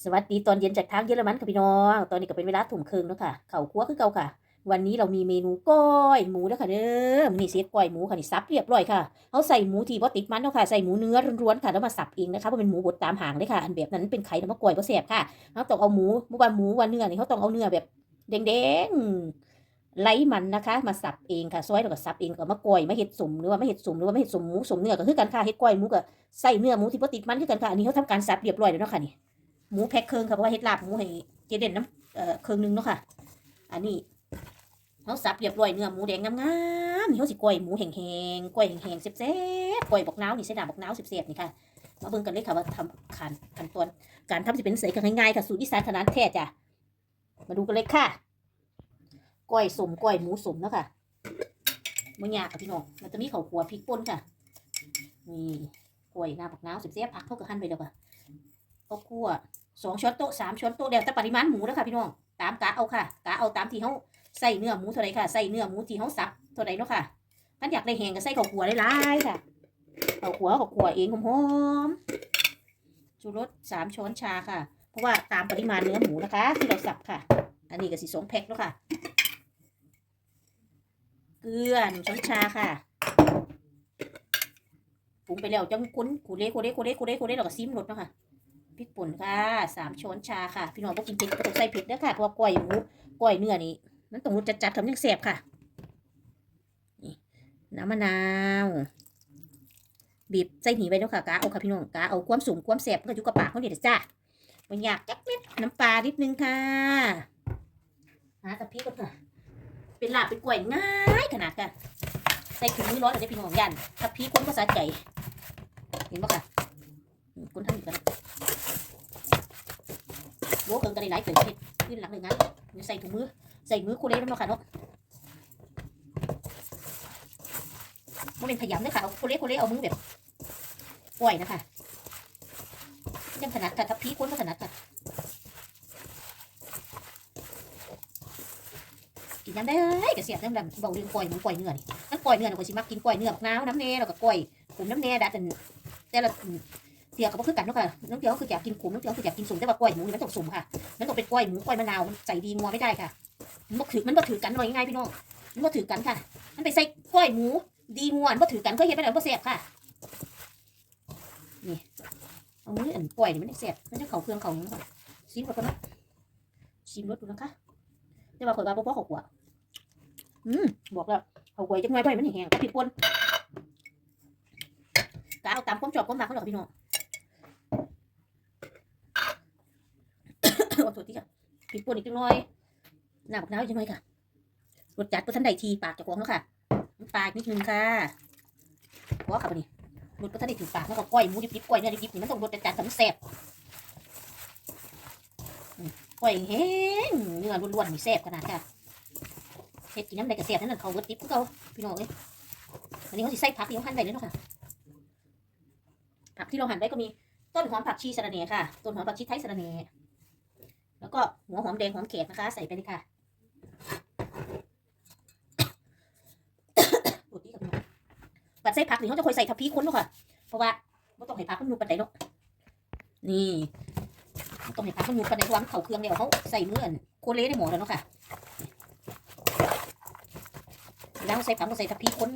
สวัสดีตอนเย็นจากทางเยอรมันค่ะพี่น้อง ตอนนี้ก็เป็นเวลาทุ่มครึ่งแล้วค่ะเข่าวครัวคือเก่าค่ะ วันนี้เรามีเมนูก้อยหมูแล้วค่ะเด้อนี่เสียก้อยหมูค่ะนี่ซับเรียบร้อยค่ะเอาใส่หมูทีบ่ติดมันเนาะค่ะใส่หมูเนื้อล้วนๆค่ะแล้วมาสับเองนะคะเพราะเป็นหมูบดตามหางเลยค่ะ อันแบบนั้นเป็นไข่แล้วมาก้อยบ่แซ่บค่ะเราต้องเอาหมูเมื่อวานหมูวันเนื้อนี่เขาต้องเอาเนื้อแบบแดงๆไร้มันนะคะ มาสับเองค่ะซอยแล้วก็สับเองก็มาก้อยมาเห็ดสมหรือว่าไม่เห็ดสมหรือว่าไม่เห็ดสมหมูสมเนื้อก็คือกันค่ะเห็ดก้อยหมูก็ใส่เนื้อหมูที่บ่ติดมันคือกันค่ะอันนี้เขาทำการสับเรียบร้อยแล้วเนาะค่ะนี่ หมูแพ็คเครื่องค่ะเพราะว่าเฮ็ดลาบหมูให้เจเด่นน้ำเอ่อเครื่องหนึงเนาะค่ะ อันนี้เขาสับเรียบร้อยเนื้อหมูแดงงามๆนี่เขาสิก้อยหมูแห้งๆก้อยแห้งๆแซ่บๆก้อยบักนาวนี่ใส่น้ำบักนาวแซ่บๆนี่ค่ะมาเบิ่งกันเลยค่ะว่าทำขันขั้นตอนการทำสิเป็นเสยกันง่ายๆค่ะสูตรอีสานถนัดแท้จ้ะมาดูกันเลยค่ะก้อยสมก้อยหมูสมเนาะค่ะมื่อยากค่ะพี่น้องมันจะมีข้าวคั่วพริกป่นค่ะนี่ก้อยน้ำบักนาวแซ่บๆผักเข้ากับหั่นไปแล้วค่ะข้าวคั่ว สองช้อนโต๊ะสามช้อนโต๊ะแล้วแต่ปริมาณหมูนะคะพี่น้องตามกะเอาค่ะกะเอาตามที่เขาใส่เนื้อหมูเท่าไรค่ะใส่เนื้อหมูที่เขาสับเท่าไรเนาะค่ะท่านอยากได้แห้งก็ใส่ข้าวคั่วหลายค่ะข้าวคั่วข้าวคั่วเองหอมๆชูรสสามช้อนชาค่ะ เพราะว่าตามปริมาณเนื้อหมูนะคะ ที่เราสับค่ะ อันนี้ก็สิสองแพ็คแล้วค่ะเกลือหนึ่งช้อนชาค่ะปรุงไปแล้วจังคุ้นคูเล่คูเล่คูเล่คูเล่คูเล่เราก็ซิมรสเนาะค่ะ พริกป่นค่ะสามช้อนชาค่ะ พี่น้องก็กินเผ็ดก็ต้องใส่เผ็ดด้วยค่ะเพราะว่าก้อยหมูก้อยเนื้อนี่มันต้องรสจัดๆทำยังแซ่บค่ะนี่น้ำมะนาวบีบใส่หนีไปแล้วค่ะกาเอาค่ะพี่น้องกาเอาความสูงความแซ่บก็อยู่กับปากเขาเด็ดจ้ามันอยากจักเม็ดน้ำปลานิดนึงค่ะหากับพี่ก็ค่ะเป็นลาบเป็นกล้วยง่ายขนาดค่ะใส่ถุงมือร้อนเลยพี่น้องยันกับพี่คนภาษาใจเห็นปะค่ะอืมคนทำอีกแล้ว โว้เกินกันได้หลายเกินเห็ดขึ้นหลังเลยงั้นเดี๋ยใส่ถุงมือ ใส่มือคูเล่แล้วเนาค่ะเนาะมันเป็นขยำเลยค่ะเอาคูเล่คูเล่เอามือแบบปล่อยนะคะยังถนัดค่ะทับพีคนก็ถนัดค่ะกินน้ำได้กระเสียบน้ำดำเบาเรื่องปล่อยหมูปล่อยเนื้อนี่มันปล่อยเนื้อน่ะก็สิมักกินปล่อยเนื้อบักนาวน้ำเนยแล้วก็ปล่อยผมน้ำเนยดัดอันแต่ละ เสียกับก็คือกันเนาะค่ะน้องเดียวคืออยากกินขมน้องเดียวคืออยากกินสุ่มแต่ว่ากล้วยหมูนี่มันต้องสุ่มค่ะมันต้องเป็นกล้วยหมูกล้วยมะนาวมันใส่ดีงัวไม่ได้ค่ะมันบ่ถือมันบ่ถือกันว่าง่ายๆพี่น้องมันบ่ถือกันค่ะ มันไปใส่กล้วยหมูดีงัวมันบ่ถือกันก็เฮ็ดไปแล้วบ่แซ่บค่ะนี่เอามืออันกล้วยนี่มันได้แซ่บมันจะเข้าเครื่องเข้าหยังค่ะชิมก่อนนะชิมรสดูนะคะแต่ว่าข่อยว่าบ่พอข้าวคั่วอืมบอกแล้วข้าวคั่วจังไงบ่ให้มันแห้งๆผิดคนกะเอาตามความชอบความมักเขาหรอกพี่น้อง ขอโทษทีค่ะพริกป่นอีกจังน่อยน้ำบักน้าวอีกจังน่อยค่ะรสจัดเพื่อท่านใดทีปากจะของแล้วค่ะน้ำปากนิดนึงค่ะเพราะว่าค่ะวันนี้รสเพื่อท่านใดถือปากแล้วก็ก้อยมูดิบๆก้อยเนื้อดิบๆนี่มันต้องรสจัดๆแต่มันแซ่บอืมก้อยแห้งเนื้อล้วนๆนี่แซ่บขนาดค่ะเฮ็ดกินน้ำใดก็แซ่บนั่นนะเขาเวิร์ดดิบคือเขาพี่น้องเอ้ยอันนี้เขาสิใส่ผักที่เขาหั่นไว้เลยเนาะค่ะผักที่เราหั่นไว้ก็มีต้นหอมผักชีสะระเน่ค่ะ ต้นหอมผักชีไทยสะระเน่แล้ว ก็หัวหอมแดงหอมแขกนะคะ ใส่ไปเลยค่ะดูดีกับน้องปัดใส่ผักนี่เขาจะคอยใส่ทับพีค้นเนาะค่ะ เพราะว่าไม่ต้องให้ผักมันอยู่ปันใดเนาะนี่บ่ต้องให้ผักมันอยู่ปันใดเพราะว่ามันเข่าเครื่องเดียวเขาใส่เมื่อนโคเล่ได้หมดแล้วเนาะค่ะแล้วใส่ผักก็ใส่ทับพีค้น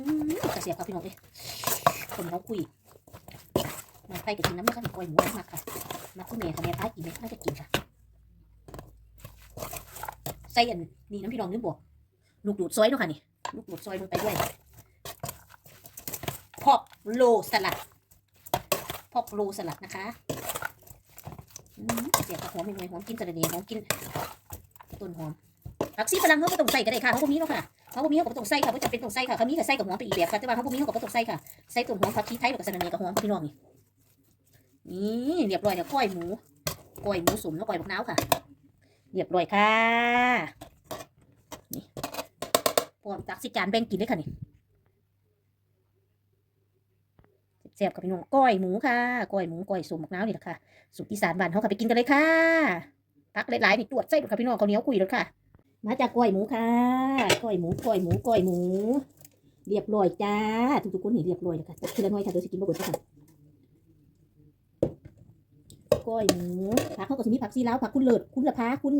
กระเสียบครับพี่น้องเลยคนเขาคุยมาไปกับกินน้ำมันก็มีกล้วยหมูมากค่ะมาคุณเมย์ค่ะเมย์ป้ากินไหมน่าจะกินค่ะ ส่อันนี่น้ำพี่น้องนึกบอกลูกดูดซอยเนาะค่ะนี่ลูกดูดซอยลงไปด้วยพอกโลสลัดพอกโลสลัดนะคะเสียบกับหอมหน่อยหอมกินสะระเดหอมกินต้นหอมผักซีฝรั่งเขาก็ต้องใส่ก็ได้ค่ะเขาก็มีเนาะค่ะเขาก็มีเขาก็ต้องใส่ค่ะไม่จำเป็นต้องใส่ค่ะเขามีก็ใส่กับหอมไปอีกแบบค่ะแต่ว่าเขาก็มีเขาก็ต้องใส่ค่ะใส่ต้นหอมผักชีไทยแล้วก็สะระเดกับหอมพี่น้องนี่นี่เรียบร้อยแล้วก้อยหมูก้อยหมูสุ่มแล้วก้อยบักนาวค่ะ เรียบร้อยค่ะนี่พร้อมตักสิจานแบ่งกินเลยค่ะนี่แซ่บกับพี่น้องก้อยหมูค่ะก้อยหมูก้อยสมบักน้าวนี่แหละค่ะสุดอีสานบ้านเขาค่ะไปกินกันเลยค่ะพักหลายๆนี่ตรวจใส่ดูค่ะพี่น้องเขาเนียคุยแล้วค่ะ มาจากก้อยหมูค่ะก้อยหมูก้อยหมูก้อยหมู เรียบร้อยจ้าทุกๆคนนี่เรียบร้อยแล้วค่ะทีละน้อยค่ะเดี๋ยวสิกินบ่เบิดค่ะ ก้อยหมูผักเขาก็สิมีผักซีลาวผักคุณเลิศคุณละพาคุณ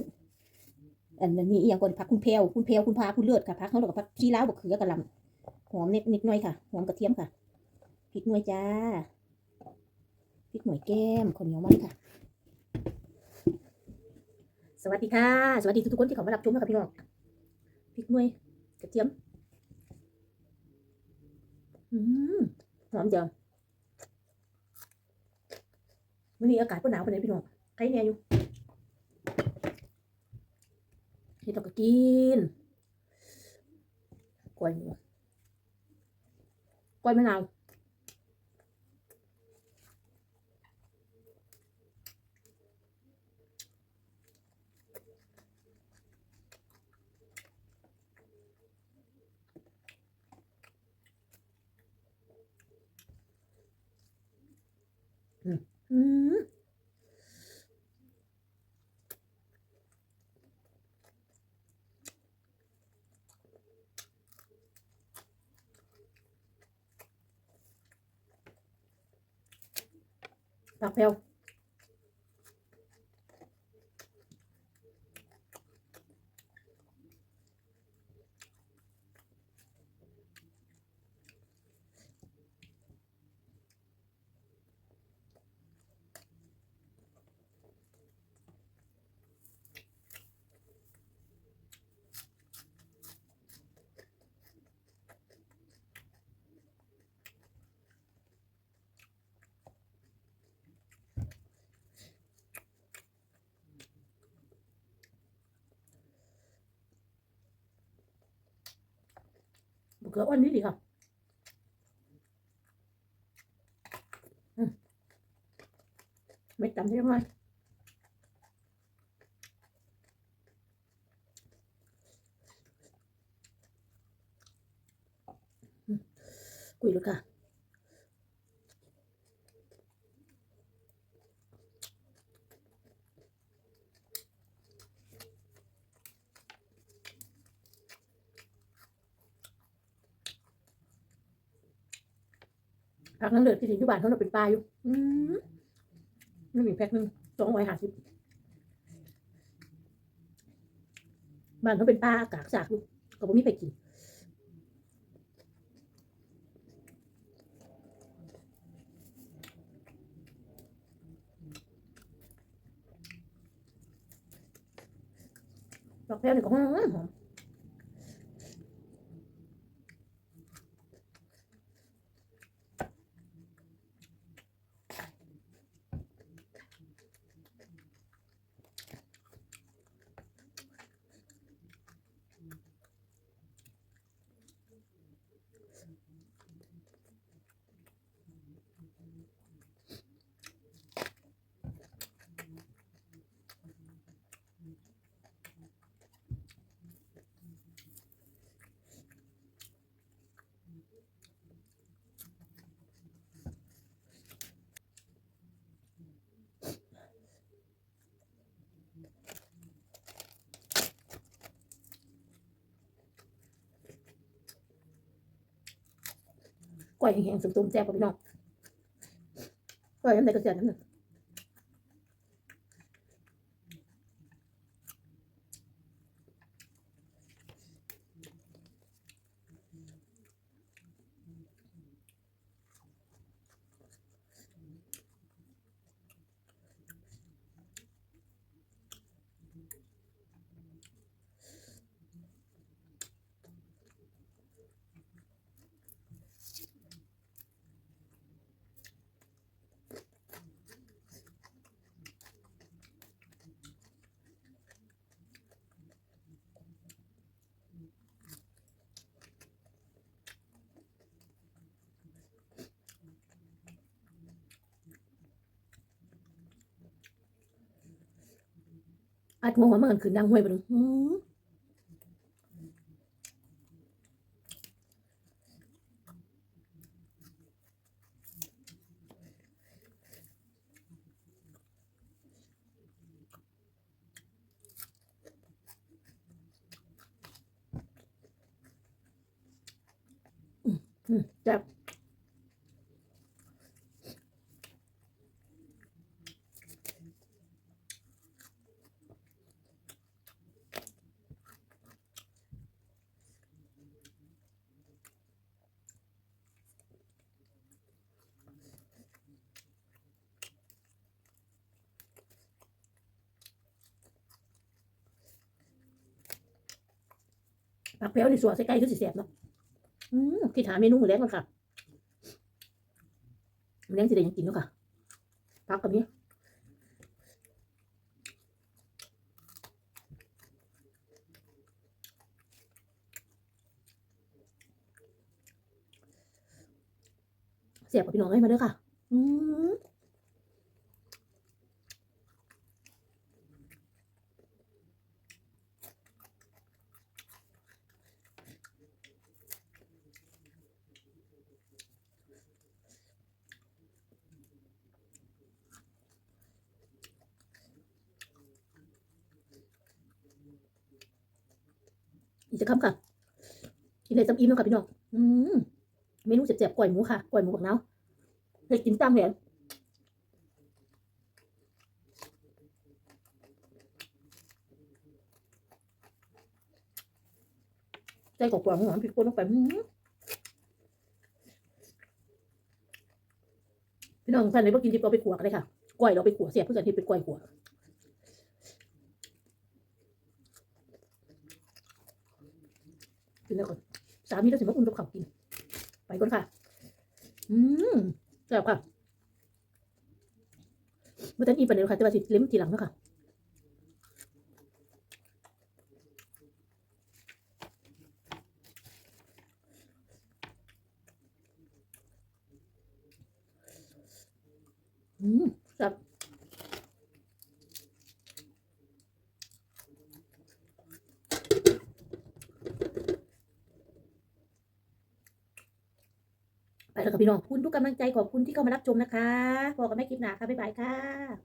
อันนั้นนี่อย่างก่อนผักคุณเพลวคุณเพลวคุณพาคุณเลิศค่ะผักเขาแล้วก็ผักซีลาวบักเขือกระลำหอมนิดนิดหน่อยค่ะหอมกระเทียมค่ะพริกหน่วยจ้าพริกหน่วยแก้มข้าวเหนียวมันค่ะ สวัสดีค่ะ สวัสดีทุกๆคนที่เข้ามารับชมนะคะพี่น้องพริกหน่วยกระเทียมอืมหอมจัง วันนี้อากาศก็หนาวไปเลยพี่น้องใครเนี่ยอยู่เฮ็ดเรากกินกล้วยกล้วยมะนาว อืม ผักเพลวมะเขืออ่อ นนี่ดีค่ะอืมเม็ดดำใช่ไหมอืมกุยเลยค่ะผักนังเลือดที่ถิ่นที่บ้านเขาเราเป็นปลาอยู่นี่มีแพ็คหนึ่งสองร้อยห้าสิบบ้านเขาเป็นปลากากสากอยู่ก็บ่มีไปกินดอกแพรวนี่ก็หอมหอม กล้วยแห้งๆสุ่มๆแซ่บกว่าพี่น้องกล้วยน้ำใดก็แซ่บน้ำหนึ่ง อัดหัวมันขึ้นดังห้วยไปเลยอืม ผักแป้วนี่สัวใส่ไก่คือสิแซ่บเนาะอืมคิดหามเมนูมื้อแรกก่อนค่ะมื้อแรงสิได้หยังกินเนาะค่ะผักกับนี้เสียบกับพี่น้องให้มาด้อค่ะ อืม อีกจะคำค่ะกินเลยจำอิ่มแล้วค่ะพี่น้องอืมเมนูเจ็บๆก่อยหมูค่ะก่อยหมูบักนาวเด็กกินตามแผนใจกว่าๆหอมพริกป่นลงไปอื้อหือพี่น้องท่านไหนบ่กินดิบเราไปขวกเลยค่ะก้อยเราไปขวเสียเพื่อกันที่เป็นก้อยขัว กินแล้วก่อนสามีเราถึงมาอุ่นกับข้าวกิน ไปก่อนค่ะ อืมแซ่บค่ะเมื่อทันอีปันเดียวค่ะแต่ว่าสิเล็มทีหลังเนาะค่ะอืมแซ่บไปแล้ว ค่ะพี่น้องคุณทุกกำลังใจขอบคุณที่เข้ามารับชมนะคะพอกันไม่คลิปหนาค่ะบ๊ายบายค่ะ